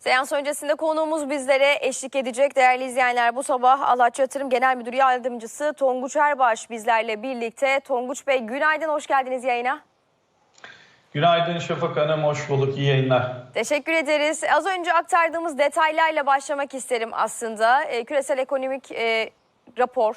Seans öncesinde konuğumuz bizlere eşlik edecek değerli izleyenler. Bu sabah Alaçatı Yatırım Genel Müdürü Yardımcısı Tonguç Erbaş bizlerle birlikte. Tonguç Bey günaydın, hoş geldiniz yayına. Günaydın Şafak Hanım, hoş bulduk. İyi yayınlar. Teşekkür ederiz. Az önce aktardığımız detaylarla başlamak isterim aslında. E, küresel ekonomik e, rapor,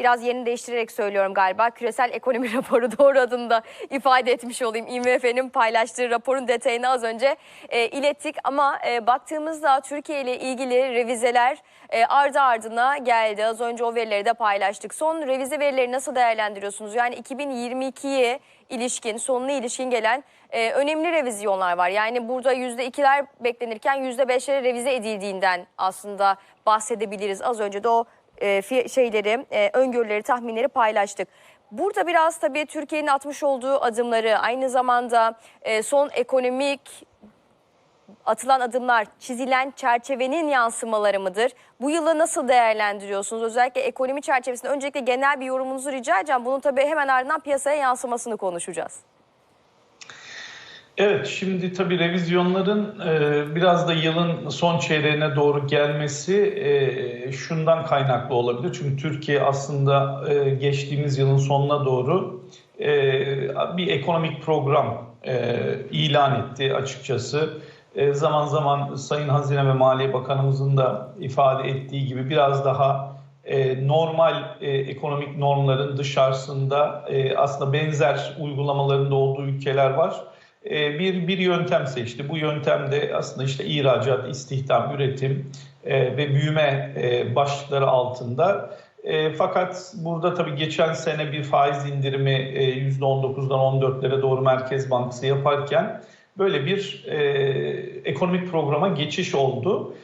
biraz yerini değiştirerek söylüyorum galiba. Küresel ekonomi raporu doğru adında ifade etmiş olayım. IMF'nin paylaştığı raporun detayını az önce e, ilettik. Ama e, baktığımızda Türkiye ile ilgili revizeler e, ardı ardına geldi. Az önce o verileri de paylaştık. Son revize verileri nasıl değerlendiriyorsunuz? Yani 2022'ye ilişkin, sonuna ilişkin gelen e, önemli revizyonlar var. Yani burada %2'ler beklenirken %5'lere revize edildiğinden aslında bahsedebiliriz. Az önce de o e, şeyleri, e, öngörüleri, tahminleri paylaştık. Burada biraz tabii Türkiye'nin atmış olduğu adımları, aynı zamanda e, son ekonomik atılan adımlar, çizilen çerçevenin yansımaları mıdır? Bu yılı nasıl değerlendiriyorsunuz? Özellikle ekonomi çerçevesinde öncelikle genel bir yorumunuzu rica edeceğim. Bunun tabii hemen ardından piyasaya yansımasını konuşacağız. Evet, şimdi tabii revizyonların e, biraz da yılın son çeyreğine doğru gelmesi e, şundan kaynaklı olabilir. Çünkü Türkiye aslında e, geçtiğimiz yılın sonuna doğru e, bir ekonomik program e, ilan etti açıkçası. E, zaman zaman Sayın Hazine ve Maliye Bakanımızın da ifade ettiği gibi biraz daha e, normal e, ekonomik normların dışarısında e, aslında benzer uygulamalarında olduğu ülkeler var. E, bir bir yöntem seçti. Bu yöntemde aslında işte ihracat, istihdam, üretim e, ve büyüme e, başlıkları altında. Fakat burada tabii geçen sene bir faiz indirimi e, %19'dan 14'lere doğru Merkez Bankası yaparken böyle bir ekonomik programa geçiş oldu.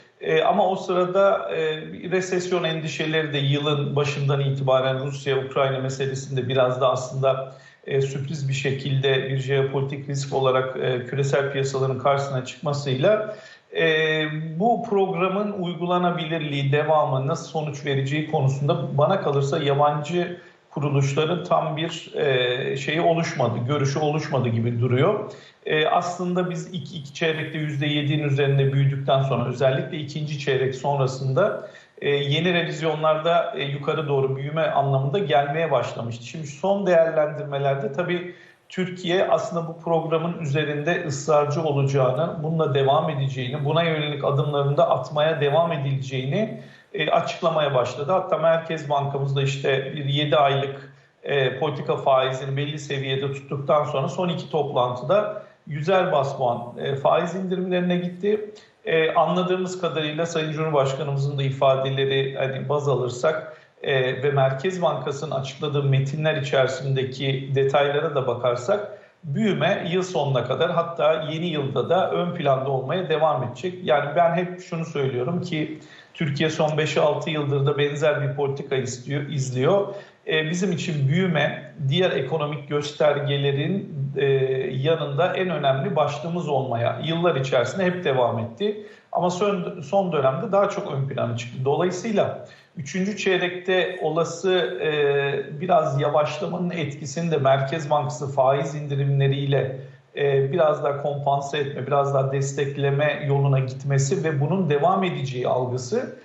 Ama o sırada e, resesyon endişeleri de yılın başından itibaren Rusya-Ukrayna meselesinde biraz da aslında e, sürpriz bir şekilde bir jeopolitik risk olarak e, küresel piyasaların karşısına çıkmasıyla e, bu programın uygulanabilirliği, devamı nasıl sonuç vereceği konusunda bana kalırsa yabancı kuruluşların tam bir e, şeyi oluşmadı, görüşü oluşmadı gibi duruyor. Aslında biz ilk iki çeyrekte %7'nin üzerinde büyüdükten sonra özellikle ikinci çeyrek sonrasında e, yeni revizyonlarda e, yukarı doğru büyüme anlamında gelmeye başlamıştı. Şimdi son değerlendirmelerde tabii Türkiye aslında bu programın üzerinde ısrarcı olacağını, bununla devam edeceğini, buna yönelik adımlarında atmaya devam edileceğini e, açıklamaya başladı. Hatta Merkez Bankamız da işte bir 7 aylık politika faizini belli seviyede tuttuktan sonra son iki toplantıda yüzer bas puan faiz indirimlerine gitti. E, anladığımız kadarıyla Sayın Cumhurbaşkanımızın da ifadeleri hani baz alırsak e, ve Merkez Bankası'nın açıkladığı metinler içerisindeki detaylara da bakarsak büyüme yıl sonuna kadar hatta yeni yılda da ön planda olmaya devam edecek. Yani ben hep şunu söylüyorum ki Türkiye son 5-6 yıldır da benzer bir politika istiyor, izliyor. E, bizim için büyüme diğer ekonomik göstergelerin e, yanında en önemli başlığımız olmaya yıllar içerisinde hep devam etti. Ama son, son dönemde daha çok ön plana çıktı. Dolayısıyla üçüncü çeyrekte olası e, biraz yavaşlamanın etkisini de Merkez Bankası faiz indirimleriyle biraz daha kompanse etme, biraz daha destekleme yoluna gitmesi ve bunun devam edeceği algısı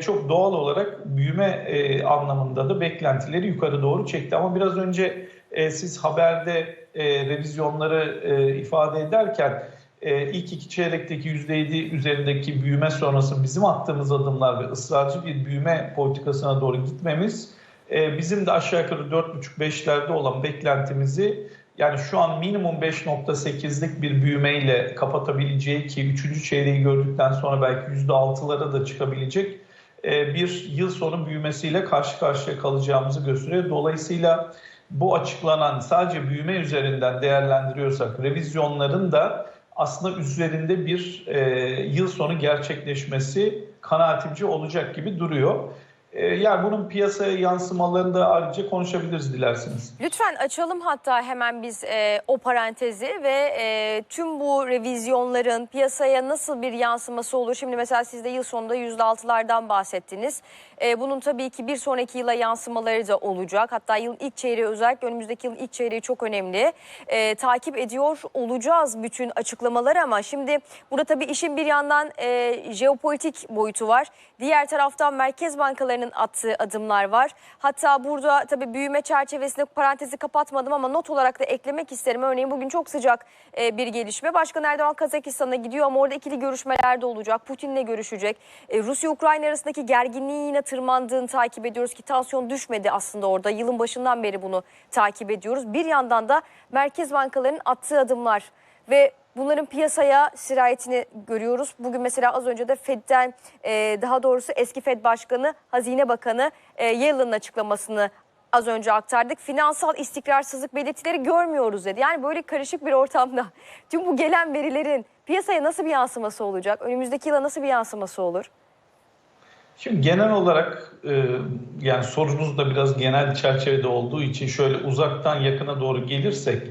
çok doğal olarak büyüme e, anlamında da beklentileri yukarı doğru çekti. Ama biraz önce e, siz haberde e, revizyonları e, ifade ederken e, ilk iki çeyrekteki %7 üzerindeki büyüme sonrası bizim attığımız adımlar ve ısrarcı bir büyüme politikasına doğru gitmemiz e, bizim de aşağı yukarı 4,5-5'lerde olan beklentimizi yani şu an minimum 5.8'lik bir büyümeyle kapatabileceği ki 3. çeyreği gördükten sonra belki %6'lara da çıkabilecek e, bir yıl sonu büyümesiyle karşı karşıya kalacağımızı gösteriyor. Dolayısıyla bu açıklanan sadece büyüme üzerinden değerlendiriyorsak revizyonların da aslında üzerinde bir e, yıl sonu gerçekleşmesi kanaatimci olacak gibi duruyor. E, yani bunun piyasaya yansımalarını da ayrıca konuşabiliriz dilerseniz. Lütfen açalım hatta hemen biz e, o parantezi ve e, tüm bu revizyonların piyasaya nasıl bir yansıması olur? Şimdi mesela siz de yıl sonunda %6'lardan bahsettiniz. E, bunun tabii ki bir sonraki yıla yansımaları da olacak. Hatta yıl ilk çeyreği özellikle önümüzdeki yıl ilk çeyreği çok önemli. E, takip ediyor olacağız bütün açıklamaları ama şimdi burada tabii işin bir yandan e, jeopolitik boyutu var. Diğer taraftan merkez bankalarının attığı adımlar var. Hatta burada tabii büyüme çerçevesinde parantezi kapatmadım ama not olarak da eklemek isterim. Örneğin bugün çok sıcak e, bir gelişme. Başkan Erdoğan Kazakistan'a gidiyor ama orada ikili görüşmeler de olacak. Putin'le görüşecek. E, Rusya-Ukrayna arasındaki gerginliğin yine tırmandığını takip ediyoruz ki tansiyon düşmedi aslında orada. Yılın başından beri bunu takip ediyoruz. Bir yandan da merkez bankalarının attığı adımlar ve bunların piyasaya sirayetini görüyoruz. Bugün mesela az önce de Fed'den e, daha doğrusu eski Fed Başkanı, Hazine Bakanı e, Yellen'ın açıklamasını az önce aktardık. Finansal istikrarsızlık belirtileri görmüyoruz dedi. Yani böyle karışık bir ortamda tüm bu gelen verilerin piyasaya nasıl bir yansıması olacak? Önümüzdeki yıla nasıl bir yansıması olur? Şimdi genel olarak e, yani sorunuz da biraz genel çerçevede olduğu için şöyle uzaktan yakına doğru gelirsek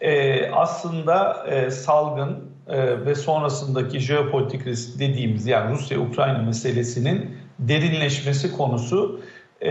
e, aslında e, salgın e, ve sonrasındaki jeopolitik risk dediğimiz yani Rusya-Ukrayna meselesinin derinleşmesi konusu e,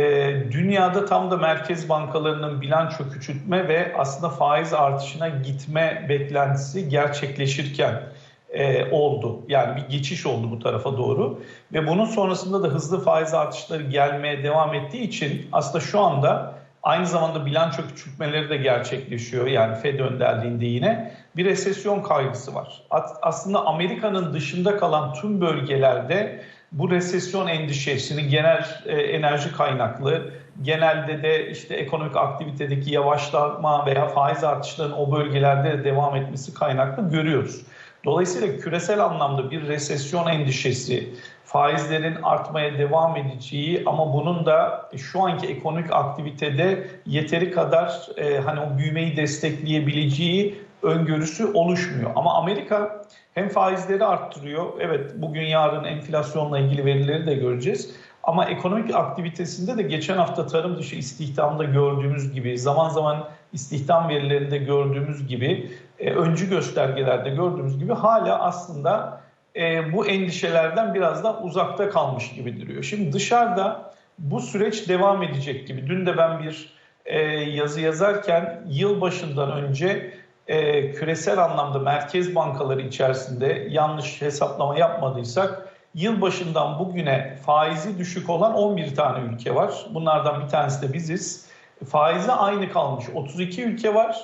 dünyada tam da merkez bankalarının bilanço küçültme ve aslında faiz artışına gitme beklentisi gerçekleşirken e, oldu. Yani bir geçiş oldu bu tarafa doğru ve bunun sonrasında da hızlı faiz artışları gelmeye devam ettiği için aslında şu anda aynı zamanda bilanço küçültmeleri de gerçekleşiyor. Yani Fed önderliğinde yine bir resesyon kaygısı var. Aslında Amerika'nın dışında kalan tüm bölgelerde bu resesyon endişesini genel e, enerji kaynaklı, genelde de işte ekonomik aktivitedeki yavaşlama veya faiz artışlarının o bölgelerde de devam etmesi kaynaklı görüyoruz. Dolayısıyla küresel anlamda bir resesyon endişesi, faizlerin artmaya devam edeceği ama bunun da şu anki ekonomik aktivitede yeteri kadar e, hani o büyümeyi destekleyebileceği öngörüsü oluşmuyor. Ama Amerika hem faizleri arttırıyor. Evet bugün yarın enflasyonla ilgili verileri de göreceğiz. Ama ekonomik aktivitesinde de geçen hafta tarım dışı istihdamda gördüğümüz gibi, zaman zaman istihdam verilerinde gördüğümüz gibi, e, öncü göstergelerde gördüğümüz gibi hala aslında e, bu endişelerden biraz da uzakta kalmış gibi duruyor. Şimdi dışarıda bu süreç devam edecek gibi. Dün de ben bir e, yazı yazarken yıl başından önce e, küresel anlamda merkez bankaları içerisinde yanlış hesaplama yapmadıysak yıl başından bugüne faizi düşük olan 11 tane ülke var. Bunlardan bir tanesi de biziz. Faizi aynı kalmış 32 ülke var.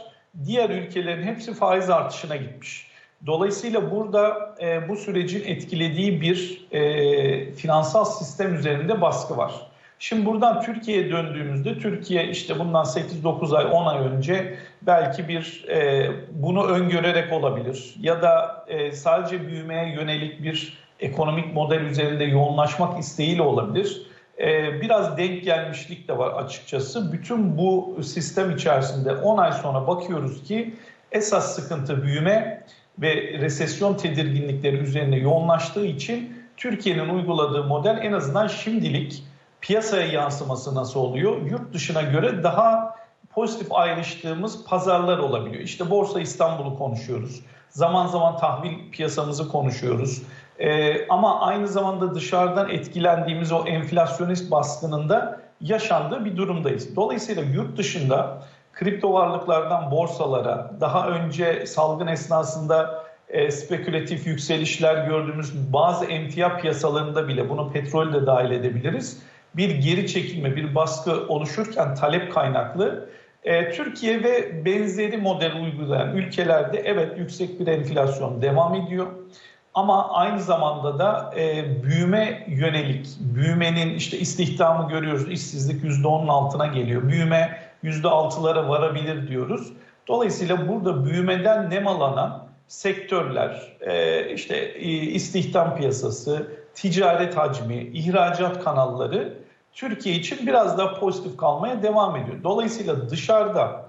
Diğer ülkelerin hepsi faiz artışına gitmiş. Dolayısıyla burada e, bu sürecin etkilediği bir e, finansal sistem üzerinde baskı var. Şimdi buradan Türkiye'ye döndüğümüzde Türkiye işte bundan 8-9 ay 10 ay önce belki bir e, bunu öngörerek olabilir ya da e, sadece büyümeye yönelik bir ekonomik model üzerinde yoğunlaşmak isteğiyle olabilir. E, biraz denk gelmişlik de var açıkçası. Bütün bu sistem içerisinde 10 ay sonra bakıyoruz ki esas sıkıntı büyüme ve resesyon tedirginlikleri üzerine yoğunlaştığı için Türkiye'nin uyguladığı model en azından şimdilik piyasaya yansıması nasıl oluyor? Yurt dışına göre daha pozitif ayrıştığımız pazarlar olabiliyor. İşte Borsa İstanbul'u konuşuyoruz. Zaman zaman tahvil piyasamızı konuşuyoruz. Ee, ama aynı zamanda dışarıdan etkilendiğimiz o enflasyonist baskının da yaşandığı bir durumdayız. Dolayısıyla yurt dışında kripto varlıklardan borsalara, daha önce salgın esnasında e, spekülatif yükselişler gördüğümüz bazı emtia piyasalarında bile bunu petrol de dahil edebiliriz bir geri çekilme, bir baskı oluşurken talep kaynaklı e, Türkiye ve benzeri model uygulayan ülkelerde evet yüksek bir enflasyon devam ediyor. Ama aynı zamanda da e, büyüme yönelik, büyümenin işte istihdamı görüyoruz, işsizlik %10'un altına geliyor. Büyüme %6'lara varabilir diyoruz. Dolayısıyla burada büyümeden nemalanan sektörler, e, işte e, istihdam piyasası, ticaret hacmi, ihracat kanalları Türkiye için biraz daha pozitif kalmaya devam ediyor. Dolayısıyla dışarıda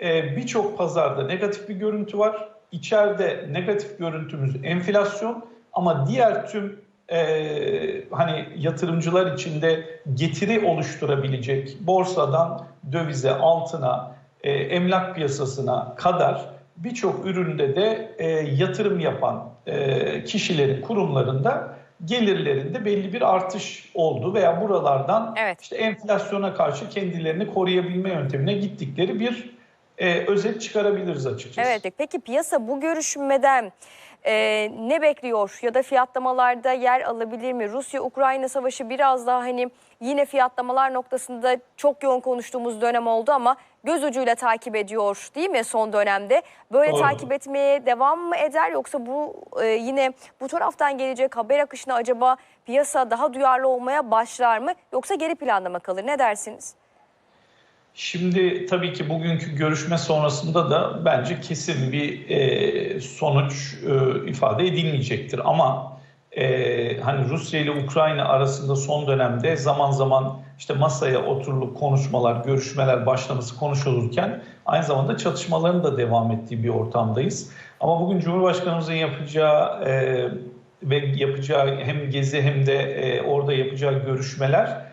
e, birçok pazarda negatif bir görüntü var. İçeride negatif görüntümüz enflasyon ama diğer tüm e, hani yatırımcılar için de getiri oluşturabilecek borsadan dövize, altına, e, emlak piyasasına kadar birçok üründe de e, yatırım yapan e, kişilerin, kurumlarında gelirlerinde belli bir artış oldu veya buralardan Evet. işte enflasyona karşı kendilerini koruyabilme yöntemine gittikleri bir e, özet çıkarabiliriz açıkçası. Evet peki piyasa bu görüşmeden e, ne bekliyor ya da fiyatlamalarda yer alabilir mi? Rusya-Ukrayna savaşı biraz daha hani yine fiyatlamalar noktasında çok yoğun konuştuğumuz dönem oldu ama göz ucuyla takip ediyor değil mi son dönemde? Böyle Doğru. takip etmeye devam mı eder yoksa bu e, yine bu taraftan gelecek haber akışına acaba piyasa daha duyarlı olmaya başlar mı yoksa geri planda mı kalır? Ne dersiniz? Şimdi tabii ki bugünkü görüşme sonrasında da bence kesin bir e, sonuç e, ifade edilmeyecektir. Ama e, hani Rusya ile Ukrayna arasında son dönemde zaman zaman işte masaya oturulup konuşmalar, görüşmeler başlaması konuşulurken aynı zamanda çatışmaların da devam ettiği bir ortamdayız. Ama bugün Cumhurbaşkanımızın yapacağı e, ve yapacağı hem gezi hem de e, orada yapacağı görüşmeler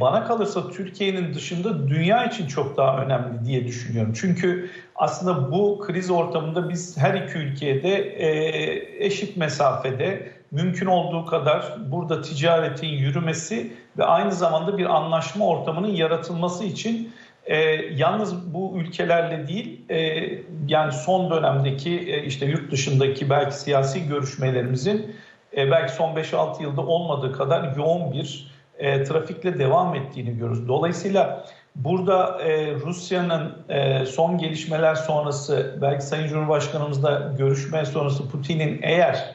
bana kalırsa Türkiye'nin dışında dünya için çok daha önemli diye düşünüyorum. Çünkü aslında bu kriz ortamında biz her iki ülkeye de e, eşit mesafede mümkün olduğu kadar burada ticaretin yürümesi ve aynı zamanda bir anlaşma ortamının yaratılması için e, yalnız bu ülkelerle değil e, yani son dönemdeki e, işte yurt dışındaki belki siyasi görüşmelerimizin e, belki son 5-6 yılda olmadığı kadar yoğun bir e, trafikle devam ettiğini görüyoruz. Dolayısıyla burada e, Rusya'nın e, son gelişmeler sonrası belki Sayın Cumhurbaşkanımız da görüşme sonrası Putin'in eğer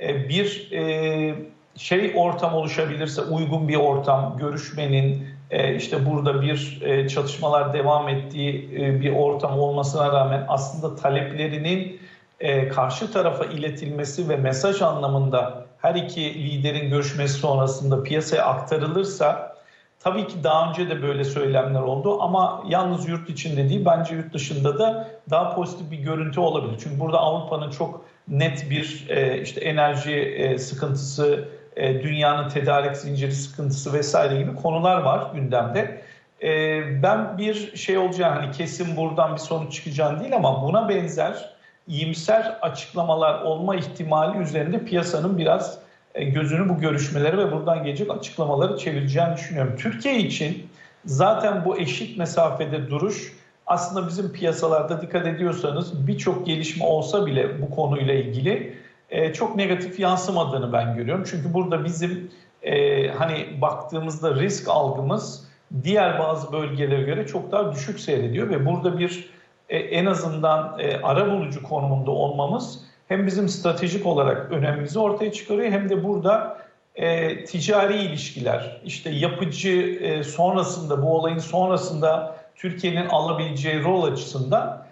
e, bir e, şey ortam oluşabilirse uygun bir ortam görüşmenin e, işte burada bir e, çatışmalar devam ettiği e, bir ortam olmasına rağmen aslında taleplerinin e, karşı tarafa iletilmesi ve mesaj anlamında her iki liderin görüşmesi sonrasında piyasaya aktarılırsa tabii ki daha önce de böyle söylemler oldu ama yalnız yurt içinde değil bence yurt dışında da daha pozitif bir görüntü olabilir. Çünkü burada Avrupa'nın çok net bir e, işte enerji e, sıkıntısı, e, dünyanın tedarik zinciri sıkıntısı vesaire gibi konular var gündemde. E, ben bir şey olacağını hani kesin buradan bir sonuç çıkacağını değil ama buna benzer iyimser açıklamalar olma ihtimali üzerinde piyasanın biraz e, gözünü bu görüşmelere ve buradan gelecek açıklamaları çevireceğini düşünüyorum. Türkiye için zaten bu eşit mesafede duruş aslında bizim piyasalarda dikkat ediyorsanız birçok gelişme olsa bile bu konuyla ilgili e, çok negatif yansımadığını ben görüyorum. Çünkü burada bizim e, hani baktığımızda risk algımız diğer bazı bölgelere göre çok daha düşük seyrediyor ve burada bir e, en azından e, ara bulucu konumunda olmamız hem bizim stratejik olarak önemimizi ortaya çıkarıyor hem de burada e, ticari ilişkiler, işte yapıcı sonrasında bu olayın sonrasında Türkiye'nin alabileceği rol açısından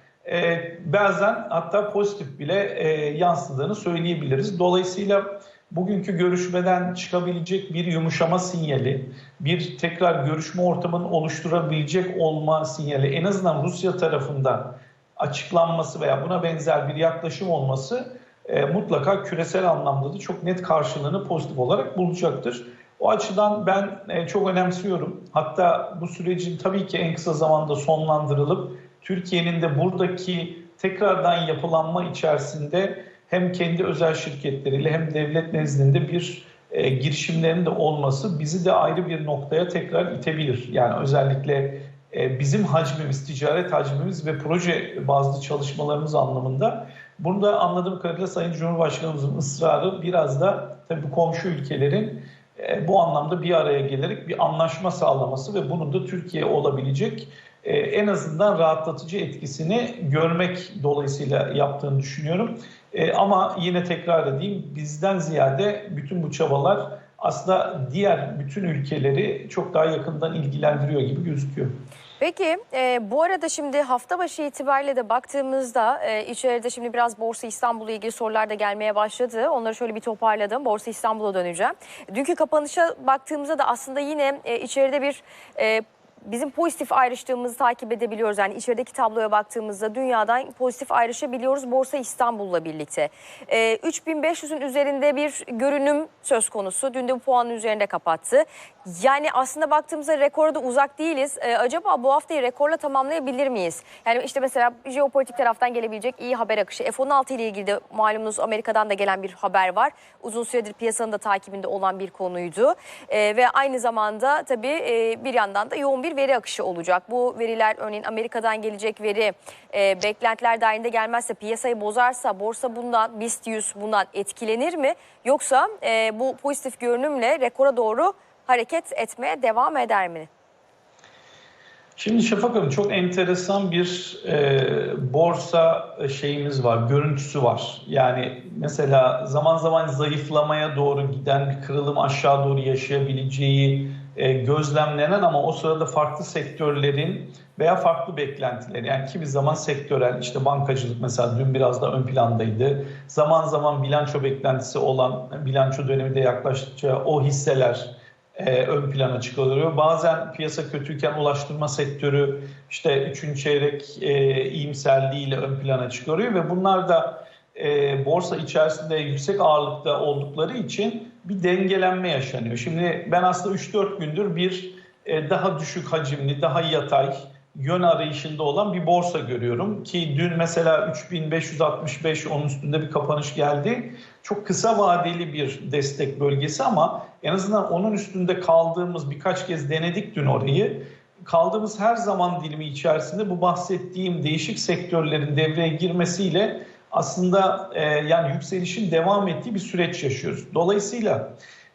bazen hatta pozitif bile yansıdığını söyleyebiliriz. Dolayısıyla bugünkü görüşmeden çıkabilecek bir yumuşama sinyali, bir tekrar görüşme ortamını oluşturabilecek olma sinyali en azından Rusya tarafından açıklanması veya buna benzer bir yaklaşım olması e, mutlaka küresel anlamda da çok net karşılığını pozitif olarak bulacaktır. O açıdan ben e, çok önemsiyorum. Hatta bu sürecin tabii ki en kısa zamanda sonlandırılıp Türkiye'nin de buradaki tekrardan yapılanma içerisinde hem kendi özel şirketleriyle hem devlet nezdinde bir e, girişimlerin de olması bizi de ayrı bir noktaya tekrar itebilir. Yani özellikle e, bizim hacmimiz, ticaret hacmimiz ve proje bazlı çalışmalarımız anlamında. Burada anladığım kadarıyla Sayın Cumhurbaşkanımızın ısrarı biraz da tabii bu komşu ülkelerin e, bu anlamda bir araya gelerek bir anlaşma sağlaması ve bunun da Türkiye olabilecek e, en azından rahatlatıcı etkisini görmek dolayısıyla yaptığını düşünüyorum. E, ama yine tekrar edeyim bizden ziyade bütün bu çabalar aslında diğer bütün ülkeleri çok daha yakından ilgilendiriyor gibi gözüküyor. Peki e, bu arada şimdi hafta başı itibariyle de baktığımızda e, içeride şimdi biraz Borsa İstanbul'la ilgili sorular da gelmeye başladı. Onları şöyle bir toparladım. Borsa İstanbul'a döneceğim. Dünkü kapanışa baktığımızda da aslında yine e, içeride bir e, bizim pozitif ayrıştığımızı takip edebiliyoruz. Yani içerideki tabloya baktığımızda dünyadan pozitif ayrışabiliyoruz Borsa İstanbul'la birlikte. E, 3500'ün üzerinde bir görünüm söz konusu. Dün de bu puanın üzerinde kapattı. Yani aslında baktığımızda rekora da uzak değiliz. E, acaba bu haftayı rekorla tamamlayabilir miyiz? Yani işte mesela jeopolitik taraftan gelebilecek iyi haber akışı. F-16 ile ilgili de malumunuz Amerika'dan da gelen bir haber var. Uzun süredir piyasanın da takibinde olan bir konuydu. E, ve aynı zamanda tabii e, bir yandan da yoğun bir veri akışı olacak. Bu veriler örneğin Amerika'dan gelecek veri e, beklentiler dahilinde gelmezse piyasayı bozarsa borsa bundan BIST 100 bundan etkilenir mi? Yoksa e, bu pozitif görünümle rekora doğru hareket etmeye devam eder mi? Şimdi Şafak Hanım çok enteresan bir e, borsa şeyimiz var, görüntüsü var. Yani mesela zaman zaman zayıflamaya doğru giden bir kırılım aşağı doğru yaşayabileceği e, gözlemlenen ama o sırada farklı sektörlerin veya farklı beklentileri yani kimi zaman sektörel işte bankacılık mesela dün biraz da ön plandaydı. Zaman zaman bilanço beklentisi olan bilanço dönemi de yaklaştıkça o hisseler e, ön plana çıkarılıyor. Bazen piyasa kötüyken ulaştırma sektörü işte üçüncü çeyrek e, iyimserliğiyle ön plana çıkarıyor ve bunlar da e, borsa içerisinde yüksek ağırlıkta oldukları için bir dengelenme yaşanıyor. Şimdi ben aslında 3-4 gündür bir e, daha düşük hacimli, daha yatay yön arayışında olan bir borsa görüyorum ki dün mesela 3565 onun üstünde bir kapanış geldi. Çok kısa vadeli bir destek bölgesi ama en azından onun üstünde kaldığımız birkaç kez denedik dün orayı. Kaldığımız her zaman dilimi içerisinde bu bahsettiğim değişik sektörlerin devreye girmesiyle aslında e, yani yükselişin devam ettiği bir süreç yaşıyoruz. Dolayısıyla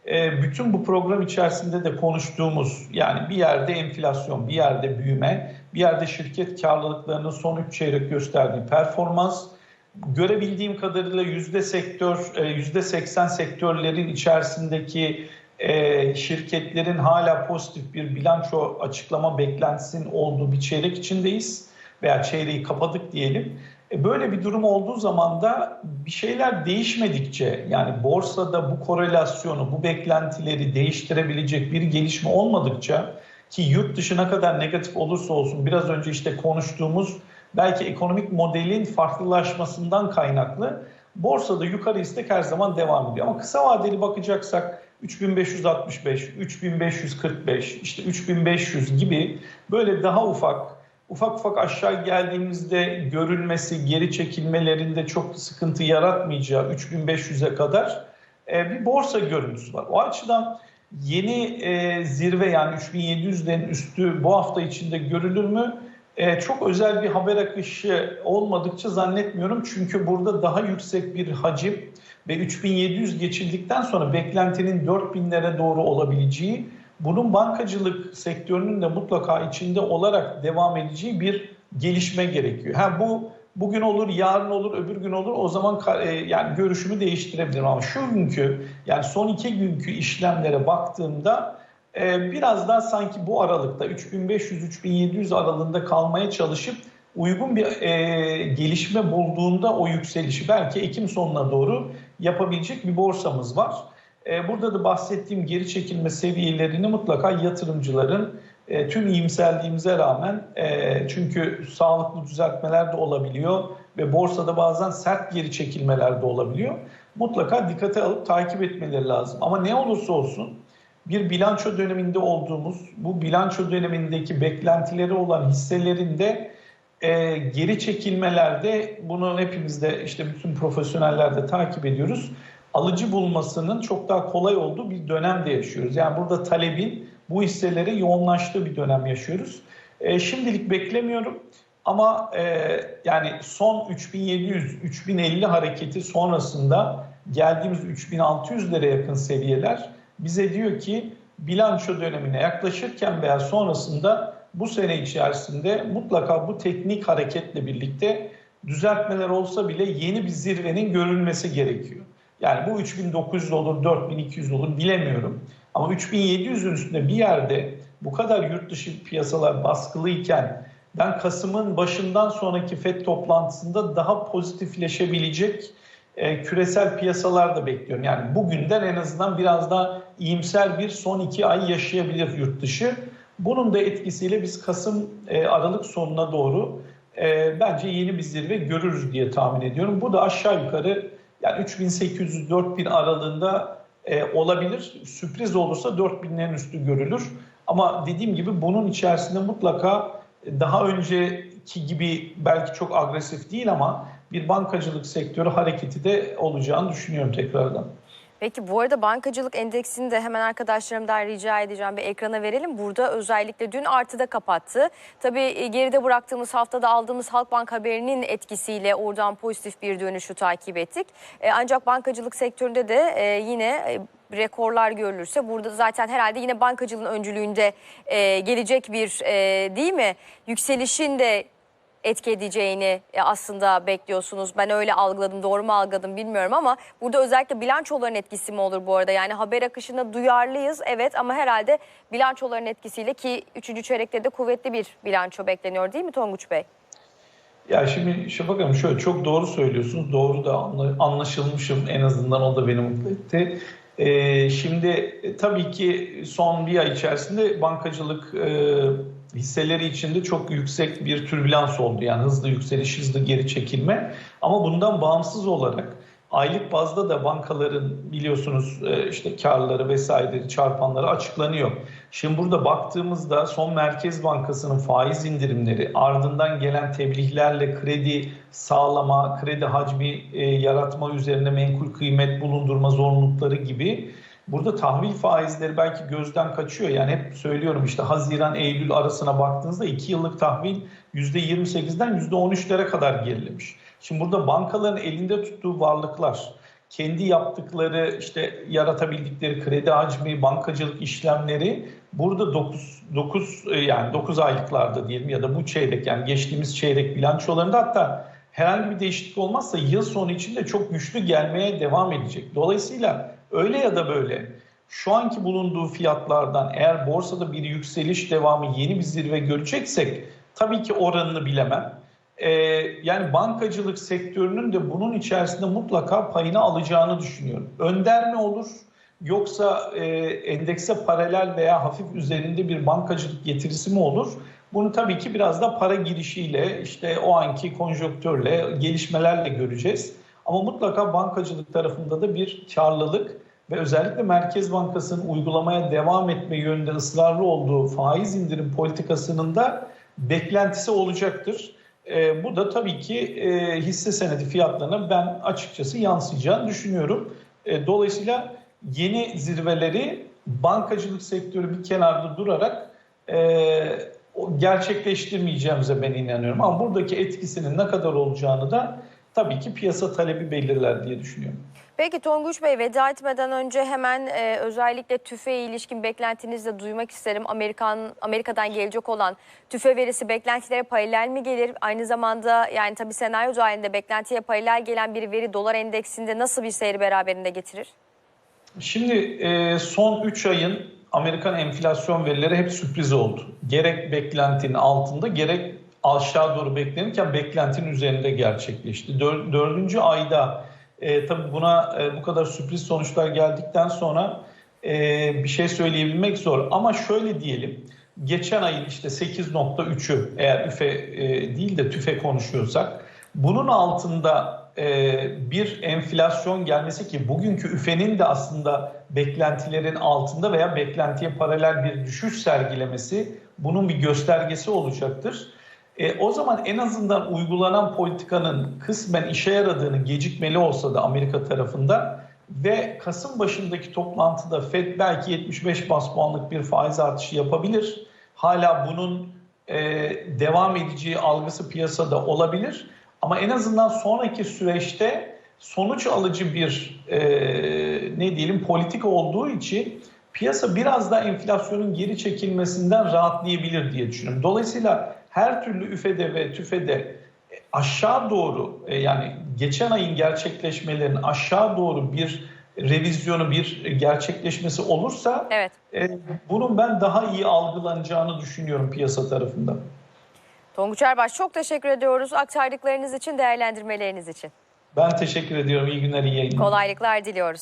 e, bütün bu program içerisinde de konuştuğumuz yani bir yerde enflasyon, bir yerde büyüme, bir yerde şirket karlılıklarının son 3 çeyrek gösterdiği performans, görebildiğim kadarıyla yüzde sektör, e, yüzde 80 sektörlerin içerisindeki e, şirketlerin hala pozitif bir bilanço açıklama beklentisinin olduğu bir çeyrek içindeyiz veya çeyreği kapadık diyelim. E, böyle bir durum olduğu zaman da bir şeyler değişmedikçe yani borsada bu korelasyonu, bu beklentileri değiştirebilecek bir gelişme olmadıkça ki yurt dışına kadar negatif olursa olsun biraz önce işte konuştuğumuz belki ekonomik modelin farklılaşmasından kaynaklı borsada yukarı istek her zaman devam ediyor. Ama kısa vadeli bakacaksak 3565, 3545, işte 3500 gibi böyle daha ufak ufak ufak aşağı geldiğimizde görülmesi, geri çekilmelerinde çok sıkıntı yaratmayacağı 3500'e kadar e, bir borsa görüntüsü var. O açıdan yeni e, zirve yani 3700'lerin üstü bu hafta içinde görülür mü? E, çok özel bir haber akışı olmadıkça zannetmiyorum. Çünkü burada daha yüksek bir hacim ve 3700 geçildikten sonra beklentinin 4000'lere doğru olabileceği bunun bankacılık sektörünün de mutlaka içinde olarak devam edeceği bir gelişme gerekiyor. Ha bu bugün olur, yarın olur, öbür gün olur. O zaman e, yani görüşümü değiştirebilirim ama şu günkü yani son iki günkü işlemlere baktığımda e, biraz daha sanki bu aralıkta 3500-3700 aralığında kalmaya çalışıp uygun bir e, gelişme bulduğunda o yükselişi belki Ekim sonuna doğru yapabilecek bir borsamız var. E, burada da bahsettiğim geri çekilme seviyelerini mutlaka yatırımcıların e, tüm iyimserliğimize rağmen e, çünkü sağlıklı düzeltmeler de olabiliyor ve borsada bazen sert geri çekilmeler de olabiliyor. Mutlaka dikkate alıp takip etmeleri lazım. Ama ne olursa olsun bir bilanço döneminde olduğumuz, bu bilanço dönemindeki beklentileri olan hisselerin de e, geri çekilmelerde bunu hepimiz de işte bütün profesyoneller de takip ediyoruz alıcı bulmasının çok daha kolay olduğu bir dönemde yaşıyoruz. Yani burada talebin bu hisselere yoğunlaştığı bir dönem yaşıyoruz. E, şimdilik beklemiyorum ama e, yani son 3700-3050 hareketi sonrasında geldiğimiz 3600'lere yakın seviyeler bize diyor ki bilanço dönemine yaklaşırken veya sonrasında bu sene içerisinde mutlaka bu teknik hareketle birlikte düzeltmeler olsa bile yeni bir zirvenin görülmesi gerekiyor. Yani bu 3900 olur, 4200 olur bilemiyorum. Ama 3700'ün üstünde bir yerde bu kadar yurt dışı piyasalar baskılıyken ben Kasım'ın başından sonraki FED toplantısında daha pozitifleşebilecek e, küresel piyasalar da bekliyorum. Yani bugünden en azından biraz daha iyimser bir son iki ay yaşayabilir yurt dışı. Bunun da etkisiyle biz Kasım e, Aralık sonuna doğru e, bence yeni bir zirve görürüz diye tahmin ediyorum. Bu da aşağı yukarı yani 3800-4000 aralığında e, olabilir. Sürpriz olursa 4000'lerin üstü görülür. Ama dediğim gibi bunun içerisinde mutlaka daha önceki gibi belki çok agresif değil ama bir bankacılık sektörü hareketi de olacağını düşünüyorum tekrardan. Peki bu arada bankacılık endeksini de hemen arkadaşlarımdan rica edeceğim bir ekrana verelim. Burada özellikle dün artıda kapattı. Tabii e, geride bıraktığımız haftada aldığımız Halkbank haberinin etkisiyle oradan pozitif bir dönüşü takip ettik. E, Ancak bankacılık sektöründe de e, yine rekorlar görülürse burada zaten herhalde yine bankacılığın öncülüğünde gelecek bir değil mi yükselişin de etki edeceğini e, aslında bekliyorsunuz. Ben öyle algıladım, doğru mu algıladım bilmiyorum ama burada özellikle bilançoların etkisi mi olur bu arada? Yani haber akışına duyarlıyız evet ama herhalde bilançoların etkisiyle ki 3. çeyrekte de kuvvetli bir bilanço bekleniyor değil mi Tonguç Bey? Ya şimdi Şafak Hanım şöyle çok doğru söylüyorsunuz. Doğru da anla- anlaşılmışım en azından o da beni mutlu etti. Ee, şimdi e, tabii ki son bir ay içerisinde bankacılık e, hisseleri içinde çok yüksek bir türbülans oldu. Yani hızlı yükseliş, hızlı geri çekilme. Ama bundan bağımsız olarak aylık bazda da bankaların biliyorsunuz e, işte karları vesaire çarpanları açıklanıyor. Şimdi burada baktığımızda son Merkez Bankası'nın faiz indirimleri ardından gelen tebliğlerle kredi sağlama, kredi hacmi e, yaratma üzerine menkul kıymet bulundurma zorunlulukları gibi Burada tahvil faizleri belki gözden kaçıyor. Yani hep söylüyorum işte Haziran-Eylül arasına baktığınızda 2 yıllık tahvil %28'den %13'lere kadar gerilemiş. Şimdi burada bankaların elinde tuttuğu varlıklar, kendi yaptıkları işte yaratabildikleri kredi hacmi, bankacılık işlemleri burada 9 9 yani 9 aylıklarda diyelim ya da bu çeyrek yani geçtiğimiz çeyrek bilançolarında hatta herhangi bir değişiklik olmazsa yıl sonu içinde çok güçlü gelmeye devam edecek. Dolayısıyla öyle ya da böyle şu anki bulunduğu fiyatlardan eğer borsada bir yükseliş devamı yeni bir zirve göreceksek tabii ki oranını bilemem. Ee, yani bankacılık sektörünün de bunun içerisinde mutlaka payını alacağını düşünüyorum. Önder mi olur yoksa e, endekse paralel veya hafif üzerinde bir bankacılık getirisi mi olur? Bunu tabii ki biraz da para girişiyle işte o anki konjonktörle gelişmelerle göreceğiz. Ama mutlaka bankacılık tarafında da bir karlılık ve özellikle Merkez Bankası'nın uygulamaya devam etme yönünde ısrarlı olduğu faiz indirim politikasının da beklentisi olacaktır. E, bu da tabii ki e, hisse senedi fiyatlarına ben açıkçası yansıyacağını düşünüyorum. E, dolayısıyla yeni zirveleri bankacılık sektörü bir kenarda durarak e, gerçekleştirmeyeceğimize ben inanıyorum. Ama buradaki etkisinin ne kadar olacağını da tabii ki piyasa talebi belirler diye düşünüyorum. Peki Tonguç Bey veda etmeden önce hemen e, özellikle tüfe ilişkin beklentinizi de duymak isterim. Amerikan Amerika'dan gelecek olan tüfe verisi beklentilere paralel mi gelir? Aynı zamanda yani tabii senaryo dahilinde beklentiye paralel gelen bir veri dolar endeksinde nasıl bir seyri beraberinde getirir? Şimdi e, son 3 ayın Amerikan enflasyon verileri hep sürpriz oldu. Gerek beklentinin altında gerek aşağı doğru beklenirken beklentinin üzerinde gerçekleşti. Dör, dördüncü ayda e, tabii buna e, bu kadar sürpriz sonuçlar geldikten sonra e, bir şey söyleyebilmek zor. Ama şöyle diyelim, geçen ayın işte 8.3'ü eğer üfe e, değil de tüfe konuşuyorsak, bunun altında e, bir enflasyon gelmesi ki bugünkü üfenin de aslında beklentilerin altında veya beklentiye paralel bir düşüş sergilemesi bunun bir göstergesi olacaktır. E, o zaman en azından uygulanan politikanın kısmen işe yaradığını gecikmeli olsa da Amerika tarafında ve Kasım başındaki toplantıda Fed belki 75 bas puanlık bir faiz artışı yapabilir. Hala bunun e, devam edeceği algısı piyasada olabilir. Ama en azından sonraki süreçte sonuç alıcı bir e, ne diyelim politik olduğu için piyasa biraz da enflasyonun geri çekilmesinden rahatlayabilir diye düşünüyorum. Dolayısıyla her türlü üfede ve tüfede aşağı doğru e, yani geçen ayın gerçekleşmelerinin aşağı doğru bir revizyonu bir gerçekleşmesi olursa Evet. e, bunun ben daha iyi algılanacağını düşünüyorum piyasa tarafından. Tonguç Erbaş çok teşekkür ediyoruz aktardıklarınız için, değerlendirmeleriniz için. Ben teşekkür ediyorum. İyi günler, iyi yayınlar. Kolaylıklar diliyoruz.